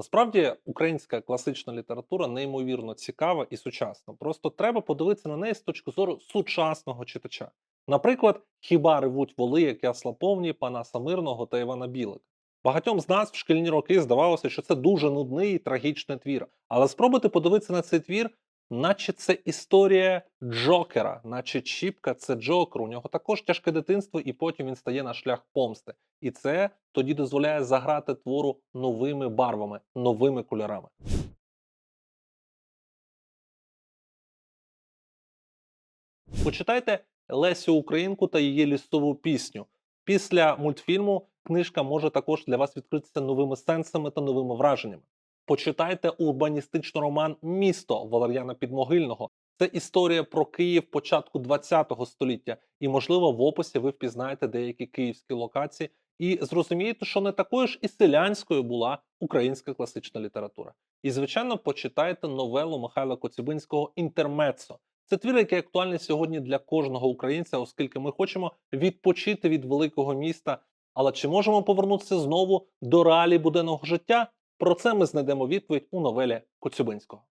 Насправді українська класична література неймовірно цікава і сучасна. Просто треба подивитися на неї з точки зору сучасного читача. Наприклад, хіба ревуть воли, як ясла повні, Панаса Мирного та Івана Білика. Багатьом з нас в шкільні роки здавалося, що це дуже нудний і трагічний твір. Але спробуйте подивитися на цей твір, наче це історія Джокера, наче Чіпка це Джокер. У нього також тяжке дитинство, і потім він стає на шлях помсти. І це тоді дозволяє заграти твору новими барвами, новими кольорами. Почитайте Лесю Українку та її лісову пісню. Після мультфільму книжка може також для вас відкритися новими сенсами та новими враженнями. Почитайте урбаністичний роман Місто Валер'яна Підмогильного. Це історія про Київ початку ХХ століття, і, можливо, в описі ви впізнаєте деякі київські локації і зрозумієте, що не такою ж і селянською була українська класична література. І, звичайно, почитайте новелу Михайла Коцюбинського Інтермецо. Це твір, який актуальний сьогодні для кожного українця, оскільки ми хочемо відпочити від великого міста. Але чи можемо повернутися знову до реалій буденного життя? Про це ми знайдемо відповідь у новелі Коцюбинського.